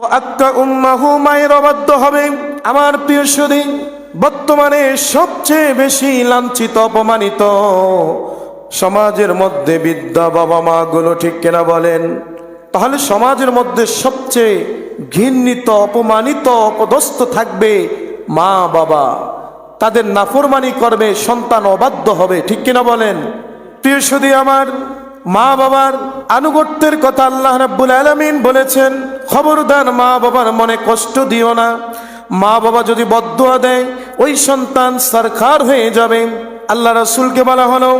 ও উম্মাহু মায়ের অবাধ্য হবে। আমার প্রিয় সুদী বর্তমানে সবচেয়ে বেশি লাঞ্ছিত, অপমানিত সমাজের মধ্যে বিদ্যা বাবা মা গুলো ঠিক কিনা বলেন? তাহলে সমাজের মধ্যে সবচেয়ে ঘৃণিত, অপমানিত, অপদস্থ থাকবে মা বাবা। তাদের নাফরমানি করবে, সন্তান অবাধ্য হবে, ঠিক কিনা বলেন? প্রিয় সুদী আমার মা বাবার আনুগত্যের কথা আল্লাহ রাব্বুল আলামিন বলেছেন, খবরদার মা বাবার মনে কষ্ট দিও না। মা বাবা যদি বদুয়া দেয়, ওই সন্তান সরকার হয়ে যাবে। আল্লাহ রাসূলকে বলা হলো,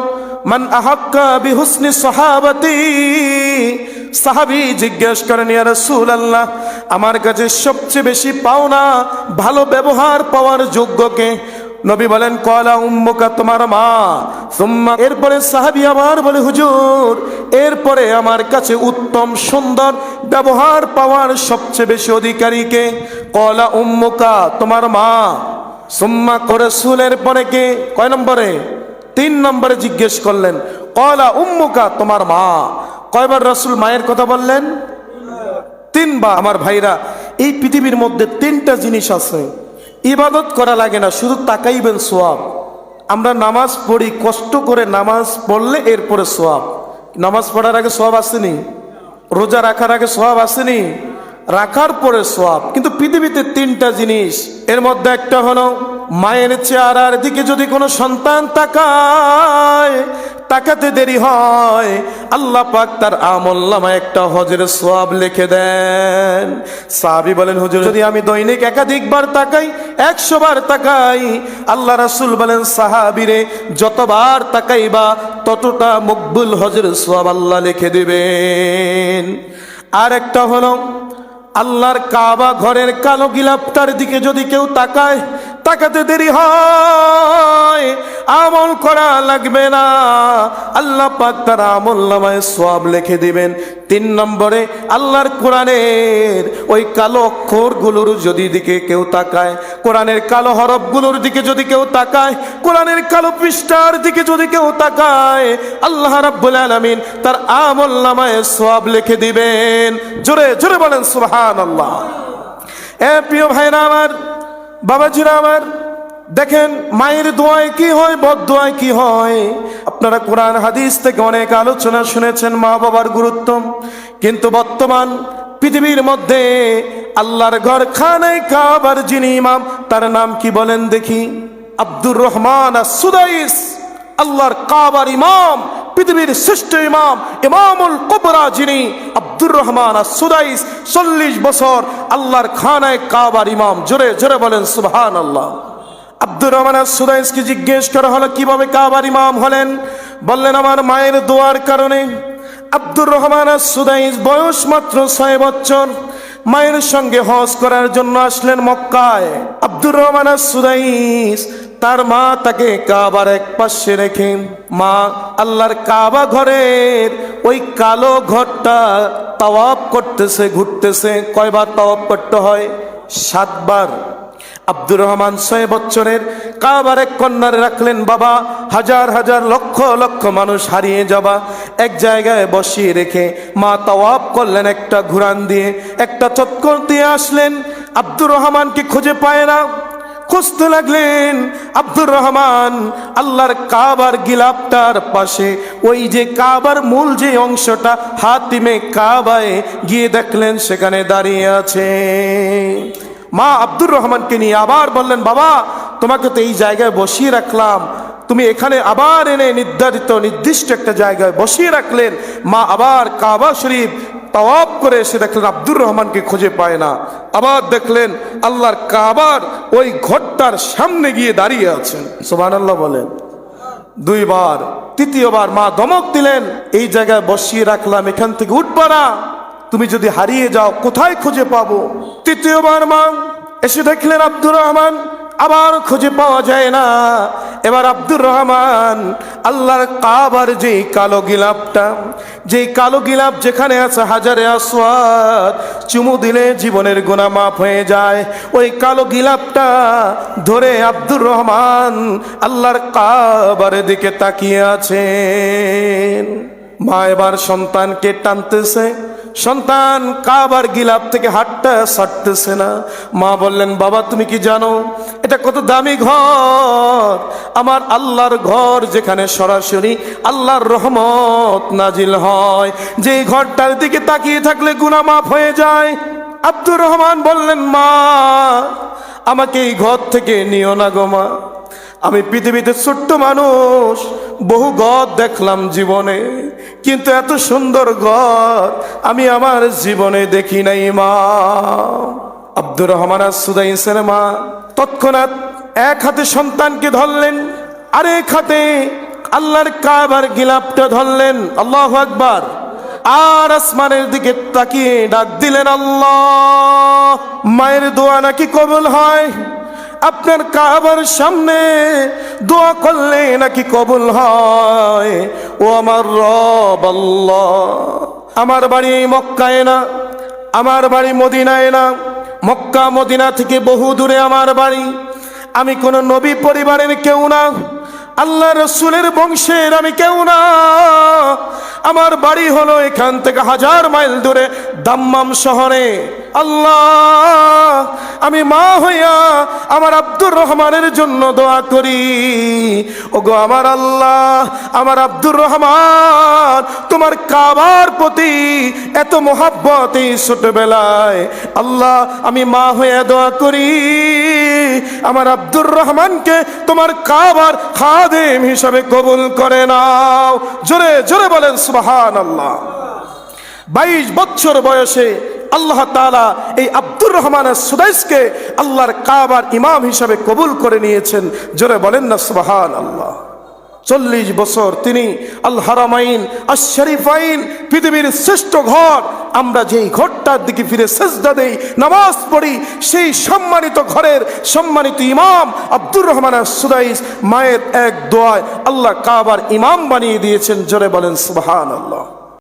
মান আহাক্কা বিহুসনি সাহাবাতি। সাহাবি জিজ্ঞেস করেন, ইয়া রাসূল আল্লাহ আমার কাছে সবচেয়ে বেশি পাওনা ভালো ব্যবহার পাওয়ার যোগ্যকে নবী বলেন, কলা উম্মুকা তোমার মা, সুম্মা এরপরে সাহাবি আবার বলে, হুজুর, এরপরে আমার কাছে উত্তম সুন্দর ব্যবহার পাওয়ার সবচেয়ে বেশি অধিকারীকে কলা উম্মুকা তোমার মা, সুম্মা করে সুলের পরে কে? কয় নম্বরে? তিন নম্বরে জিজ্ঞেস করলেন, কলা উম্মুকা তোমার মা। কয়বার রসুল মায়ের কথা বললেন? তিনবার। আমার ভাইরা, এই পৃথিবীর মধ্যে তিনটা জিনিস আছে। ইবাদত করা লাগে না, শুধু তাকাইবেন সোয়াব। আমরা নামাজ পড়ি, কষ্ট করে নামাজ পড়লে এরপরে সোয়াব। নামাজ পড়ার আগে সোয়াব আসেনি? রোজা রাখার আগে সোয়াব আসেনি? রাখার পরে সোয়াব। কিন্তু পৃথিবীতে তিনটা জিনিস, এর মধ্যে একটা হলো মায়ের চেহারার দিকে যদি কোনো সন্তান তাকায় তাকাতে দেরি হয়। আল্লাহ পাক তার আমল্লামা একটা হজের সোয়াব লিখে দেন। সাহাবি বলেন, হুজুর, যদি আমি দৈনিক একাধিকবার তাকাই, একশো বার তাকাই, আল্লাহ রাসূল বলেন, সাহাবিরে, যতবার তাকাইবা, ততটা মকবুল হজের সোয়াব আল্লাহ লিখে দিবেন। আর একটা হলো, আল্লাহর কাবা ঘরের কালো গিলাপটার দিকে যদি কেউ তাকায় তাকাতে দেরি হয়। আমল করা লাগবে না। আল্লাহ পাক তার আমল নামায় সব লিখে দিবেন। তিন নম্বরে, আল্লাহর কোরআনের ওই কালো অক্ষরগুলোর যদি দিকে কেউ তাকায়, কোরআনের কালো হরফগুলোর দিকে যদি কেউ তাকায়, কোরআনের কালো পৃষ্ঠার দিকে যদি কেউ তাকায়, আল্লাহ রাব্বুল আলামিন তার আমল নামায় সব লিখে দিবেন। জোরে জোরে বলেন সুবহানাল্লাহ। এ প্রিয় ভাইরা আমার বাবাজিরা আমার, দেখেন মায়ের দোয়ায় কি হয়, বদ দোয়ায় কি হয়। আপনারা কোরআন, হাদিস থেকে অনেক আলোচনা শুনেছেন, মা বাবার গুরুত্ব কিন্তু বর্তমান পৃথিবীর মধ্যে আল্লাহর ঘর খানায় কাবার যিনি ইমাম, তার নাম কি বলেন দেখি? আব্দুর রহমান সুদাইস আল্লাহর কাবার ইমাম। পৃথিবীর শ্রেষ্ঠ ইমাম ইমামুল কুবরা যিনি আব্দুর রহমান সুদাইস চল্লিশ বছর আল্লাহর খানায় কাবার ইমাম। জোরে জোরে বলেন সুবহান আল্লাহ আব্দুর রহমান সুদাইসকে জিজ্ঞেস করা হলো, কীভাবে কাবার ইমাম হলেন? বললেন, আমার মায়ের দোয়ার কারণে। আব্দুর রহমান সুদাইস বয়স মাত্র ছয় বছর। মায়ের সঙ্গে হজ করার জন্য আসলেন মক্কায়। আব্দুর রহমান সুদাইস তার মা তাকে কাবার এক পাশে রেখে, মা, আল্লাহর কাবা ঘরের ওই কালো ঘরটা তাওয়াব করতেছে, ঘুরতেছে। কয়বার তাওয়াব করতে হয়? সাতবার। আব্দুর রহমান ছয় বছরের কাবার এক কন্যারে রাখলেন, বাবা, হাজার হাজার, লক্ষ লক্ষ মানুষ হারিয়ে যাবা। এক জায়গায় বসিয়ে রেখে মা তাওয়াব করলেন, একটা ঘুরান দিয়ে, একটা চক্কর দিয়ে আসলেন। আব্দুর রহমানকে খুঁজে পায় না। খুঁজতে লাগলেন আব্দুর রহমান, আল্লাহর কাবার গিলাপটার পাশে। ওই যে কাবার মূল যে অংশটা হাতিমে কাবায় গিয়ে দেখলেন, সেখানে দাঁড়িয়ে আছে। মা আব্দুর রহমানকে নিয়ে আবার বললেন, বাবা, তোমাকে তো এই জায়গায় বসিয়ে রাখলাম। তুমি এখানে আবার এনে নির্ধারিত, নির্দিষ্ট একটা জায়গায় বসিয়ে রাখলেন। মা আবার কাবা শরীফ তাওয়াব করে এসে দেখলেন, আব্দুর রহমানকে খুঁজে পায় না। আবার দেখলেন আল্লাহর কাবার ওই ঘরটার সামনে গিয়ে দাঁড়িয়ে আছেন। সোমান আল্লাহ বলেন। দুইবার, তৃতীয়বার মা দমক দিলেন, এই জায়গায় বসিয়ে রাখলাম, এখান থেকে উঠবা না। তুমি যদি হারিয়ে যাও, কোথায় খুঁজে পাবো? তৃতীয়বার মা এসে দেখলেন আব্দুর রহমান আবার খুঁজে পাওয়া যায় না। এবার আব্দুর রহমান আল্লাহর কাবার যেই কালো গিলাপটা, যেই কালো গিলাপ যেখানে আছে হাজারে আসওয়াদ, চুমু দিলে জীবনের গুণা মাফ হয়ে যায়। ওই কালো গিলাপটা ধরে আব্দুর রহমান আল্লাহর কাবার দিকে তাকিয়ে আছেন। মা এবার সন্তানকে টানতেছে। সন্তান কাবার গিলাপ থেকে হাটটা ছাড়তেছে না। মা বললেন, বাবা, তুমি কি জানো, এটা কত দামি ঘর। আমার আল্লাহর ঘর যেখানে সরাসরি আল্লাহর রহমত নাজিল হয়। যে ঘরটার দিকে তাকিয়ে থাকলে গুনাহ মাফ হয়ে যায়। আব্দুর রহমান বললেন, মা, আমাকে এই ঘর থেকে নিও না গো মা। আমি পৃথিবীতে ছোট্ট মানুষ, বহু গদ দেখলাম জীবনে, কিন্তু এত সুন্দর ঘর আমি আমার জীবনে দেখি নাই, মা। আব্দুর রহমান সুদাইসের মা তৎক্ষণাৎ এক হাতে সন্তানকে ধরলেন, আরেক হাতে আল্লাহর কাবার গিলাপটা ধরলেন, আল্লাহ আকবার। আর আসমানের দিকে তাকিয়ে ডাক দিলেন, আল্লাহ, মায়ের দোয়া নাকি কবল হয়? আপনার কাবার সামনে দোয়া করলে নাকি কবুল হয়? ও আমার রব আল্লাহ, আমার বাড়ি মক্কায় না, আমার বাড়ি মদিনায় না। মক্কা মদিনা থেকে বহু দূরে আমার বাড়ি। আমি কোনো নবী পরিবারের কেউ না। আল্লাহ রসুলের বংশের আমি কেউ না। আমার বাড়ি হলো এখান থেকে হাজার মাইল দূরে দাম্মাম শহরে। আল্লাহ, আমি মা হইয়া আমার আব্দুর রহমানের জন্য দোয়া করি। ওগো আমার আল্লাহ, আমার আব্দুর রহমান, তোমার কাবার প্রতি এত মোহাব্বত এই ছোটবেলায়। আল্লাহ, আমি মা হইয়া দোয়া করি। আমার আব্দুর রহমানকে তোমার কাবার খাদেম হিসাবে কবুল করে নাও। জোরে জোরে বলেন সুবাহান আল্লাহ বাইশ বছর বয়সে আল্লাহ তালা এই আব্দুর রহমানের সুদাইসকে আল্লাহর কাবার ইমাম হিসাবে কবুল করে নিয়েছেন। জোরে বলেন না সুবাহান আল্লাহ চল্লিশ বছর তিনি আল আশরিফাইন পৃথিবীর শ্রেষ্ঠ ঘর। আমরা যেই ঘরটার দিকে ফিরে সেজদা দেই, নামাজ পড়ি, সেই সম্মানিত ঘরের সম্মানিত ইমাম আব্দুর রহমান সুদাইস মায়ের এক দোয়ায় আল্লাহ কাবার ইমাম বানিয়ে দিয়েছেন। জোরে বলেন সুবাহান আল্লাহ